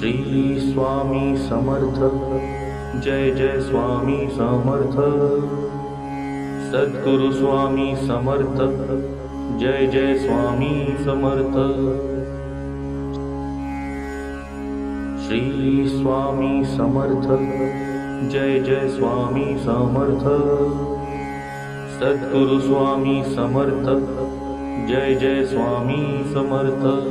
Shri Swami Samarth. Jai Jai Swami Samarth. Sadguru Swami Samarth. Jai Jai Swami Samarth. Shri Swami Samarth. Jai Jai Swami Samarth. Sadguru Swami Samarth. Jai Jai Swami Samarth.